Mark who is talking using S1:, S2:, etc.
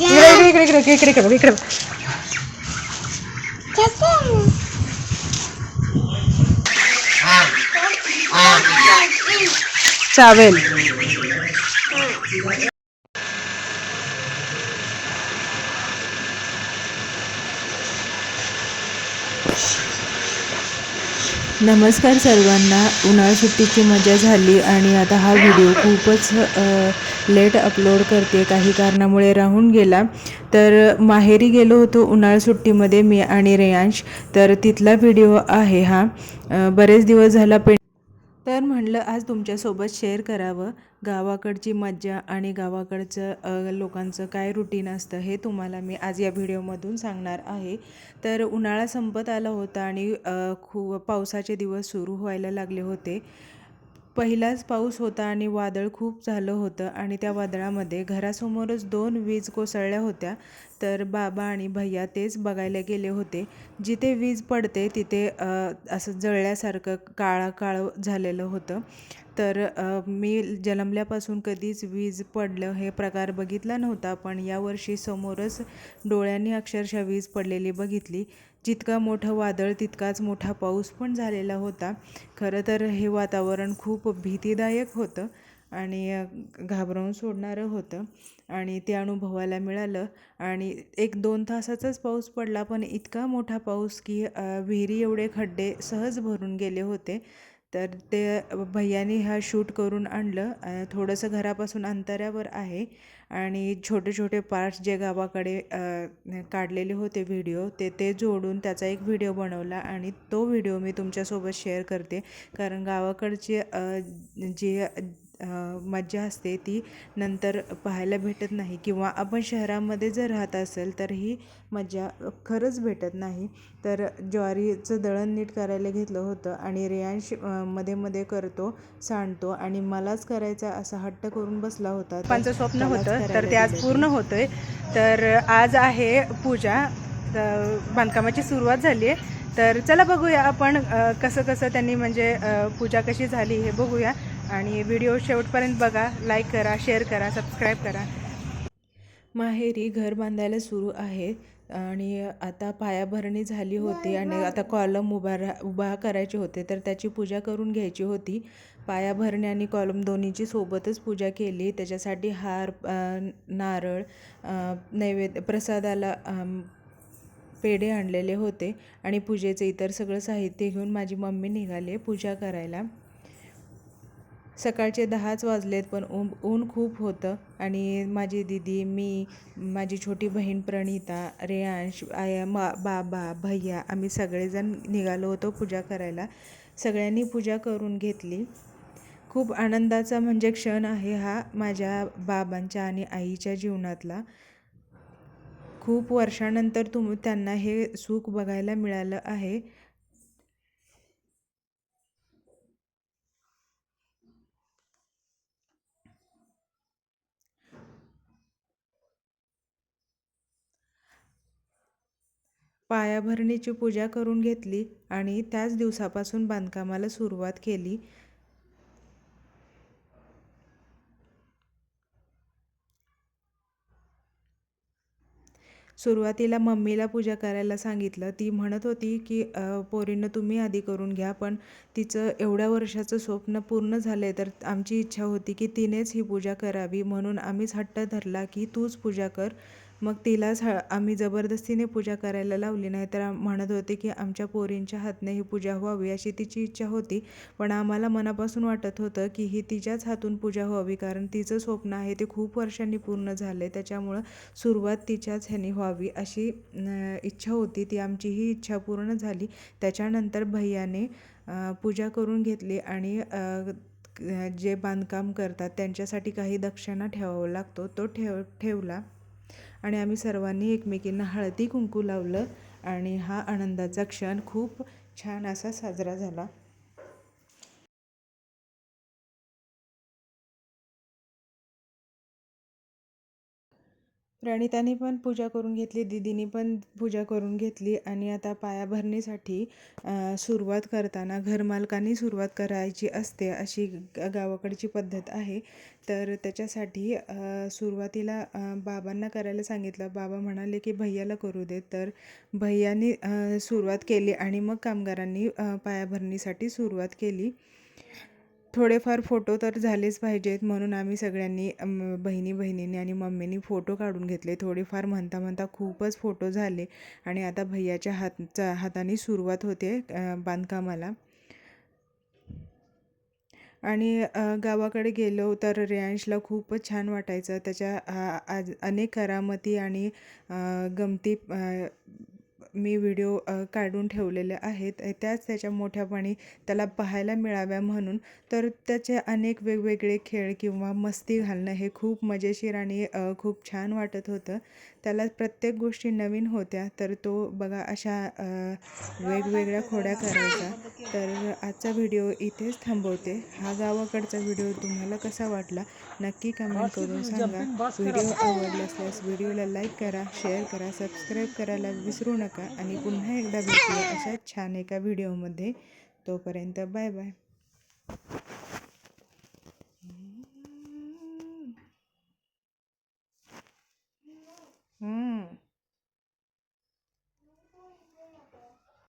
S1: इकडे इकडे इकडे इकडे इकडे इकडे बघ, इकडे बघ. चावेल
S2: नमस्कार सर्वांना. उन्हाळा सुट्टीची मजा झाली आणि आता हा व्हिडिओ खूपच लेट अपलोड करते. काही कारणामुळे राहून गेला. तर माहेरी गेलो होतो उन्हाळा सुट्टीमध्ये मी आणि रेयांश. तर तिथला व्हिडिओ आहे हा. बरेच दिवस झाला पे तर म्हणलं आज तुमच्यासोबत शेअर करावं. गावाकडची मज्जा आणि गावाकडचं लोकांचं काय रुटीन असतं हे तुम्हाला मी आज या व्हिडिओमधून सांगणार आहे. तर उन्हाळा संपत आला होता आणि खूप पावसाचे दिवस सुरू व्हायला लागले होते. पहिलाच पाऊस होता आणि वादळ खूप झालं होतं आणि त्या वादळामध्ये घरासमोरच दोन वीज कोसळल्या होत्या. तर बाबा आणि भैया तेच बघायला गेले होते. जिथे वीज पडते तिथे असं जळल्यासारखं काळा काळ झालेलं होतं. तर मी जन्मल्यापासून कधीच वीज पडलं हे प्रकार बघितला नव्हता पण यावर्षी समोरच डोळ्यांनी अक्षरशः वीज पडलेली बघितली. जितकं मोठं वादळ तितकाच मोठा पाऊस पण झालेला होता. खरं तर हे वातावरण खूप भीतीदायक होतं आणि घाबरवून सोडणारं होतं आणि ते अनुभवायला मिळालं. आणि एक दोन तासाचाच पाऊस पडला पण इतका मोठा पाऊस की विहिरी एवढे खड्डे सहज भरून गेले होते. तर ते भैयानी हा शूट करून आणलं. थोडंसं घरापासून अंतरावर आहे आणि छोटे छोटे पार्ट्स जे गावाकडे काढलेले होते व्हिडिओ ते ते जोडून त्याचा एक व्हिडिओ बनवला आणि तो व्हिडिओ मी तुमच्यासोबत शेअर करते. कारण गावाकडचे जे मज्जा असते ती नंतर पाहायला भेटत नाही किंवा आपण शहरामध्ये जर राहत असेल तर ही मज्जा खरंच भेटत नाही. तर ज्वारीचं दळण नीट करायला घेतलं होतं आणि रेयांशमध्ये मध्ये करतो सांडतो आणि मलाच करायचा असा हट्ट करून बसला होता.
S1: पप्पांचं स्वप्न होतं तर ते आज पूर्ण होतंय. तर आज आहे पूजा बांधकामाची सुरुवात झाली आहे. तर चला बघूया आपण कसं कसं त्यांनी म्हणजे पूजा कशी झाली हे बघूया. आणि व्हिडिओ शेवटपर्यंत बघा लाईक करा शेअर करा सबस्क्राईब करा.
S2: माहेरी घर बांधायला सुरू आहे आणि आता पायाभरणी झाली होती आणि आता कॉलम उभा रा उभा करायचे होते तर त्याची पूजा करून घ्यायची होती. पायाभरणी आणि कॉलम दोन्हीची सोबतच पूजा केली. त्याच्यासाठी हार नारळ नैवेद्य प्रसादाला पेढे आणलेले होते आणि पूजेचे इतर सगळं साहित्य घेऊन माझी मम्मी निघाले पूजा करायला. सकाळचे दहाच वाजलेत पण ऊन ऊन खूप होतं. आणि माझी दिदी मी माझी छोटी बहीण प्रणिता रेयांश आया मा बाबा भैया आम्ही सगळेजण निघालो होतो पूजा करायला. सगळ्यांनी पूजा करून घेतली. खूप आनंदाचा म्हणजे क्षण आहे हा माझ्या बाबांच्या आणि आईच्या जीवनातला. खूप वर्षानंतर तुम त्यांना हे सुख बघायला मिळालं आहे. पायाभरणीची पूजा करून घेतली आणि त्याच दिवसापासून बांधकामाला सुरुवात केली. सुरुवातीला मम्मीला पूजा करायला सांगितलं. ती म्हणत होती की पोरीनं तुम्ही आधी करून घ्या पण तिचं एवढ्या वर्षाचं स्वप्न पूर्ण झालं आहे तर आमची इच्छा होती की तिनेच ही पूजा करावी. म्हणून आम्हीच हट्ट धरला की तूच पूजा कर. मग तिलाच ह आम्ही जबरदस्तीने पूजा करायला लावली. नाही तर म्हणत होते की आमच्या पोरींच्या हातने ही पूजा व्हावी अशी तिची इच्छा होती. पण आम्हाला मनापासून वाटत होतं की ही तिच्याच हातून पूजा व्हावी. कारण तिचं स्वप्न आहे ते खूप वर्षांनी पूर्ण झालं आहे त्याच्यामुळं सुरुवात तिच्याच ह्यानी व्हावी अशी इच्छा होती. ती आमची ही इच्छा पूर्ण झाली. त्याच्यानंतर भैयाने पूजा करून घेतली आणि जे बांधकाम करतात त्यांच्यासाठी काही दक्षिणा ठेवावा लागतो. तो ठेव ठेवला. आणि आम्ही सर्वांनी एकमेकींना हळदी कुंकू लावलं आणि हा आनंदाचा क्षण खूप छान असा साजरा झाला. प्रणिताने पण पूजा करून घेतली दिदीने पण पूजा करून घेतली आणि आता पायाभरणीसाठी सुरुवात करताना घरमालकांनी सुरुवात करायची असते अशी गावाकडची पद्धत आहे. तर त्याच्यासाठी सुरुवातीला बाबांना करायला सांगितलं. बाबा म्हणाले की भैयाला करू दे. तर भैयानी सुरुवात केली आणि मग कामगारांनी पायाभरणीसाठी सुरुवात केली. थोडेफार फोटो तर झालेच पाहिजेत म्हणून आम्ही सगळ्यांनी बहिणी बहिणींनी आणि मम्मीनी फोटो काढून घेतले. थोडेफार म्हणता म्हणता खूपच फोटो झाले आणि आता भैयाच्या हातचा हाताने सुरुवात होते बांधकामाला. आणि गावाकडे गेलो तर रेयांशला खूपच छान वाटायचं. त्याच्या आज अनेक करामती आणि गमती मी व्हिडिओ काढून ठेवलेले आहेत. त्याच त्याच्या मोठ्यापणी त्याला पाहायला मिळाव्या म्हणून. तर त्याचे अनेक वेगवेगळे खेळ किंवा मस्ती घालणं हे खूप मजेशीर आणि खूप छान वाटत होतं. त्याला प्रत्येक गोष्टी नवीन होत्या. तर तो बघा अशा वेगवेगळ्या खोड्या करायचा. तर आजचा व्हिडिओ इथेच थांबवते. हा गावाकडचा व्हिडिओ तुम्हाला कसा वाटला नक्की कमेंट करून सांगा. व्हिडिओ आवडला असल्यास व्हिडिओला लाईक करा शेअर करा सबस्क्राईब करायला विसरू नका. आणि पुन्हा एकदा भेटूया अशा छान एका व्हिडिओमध्ये. तोपर्यंत बाय बाय.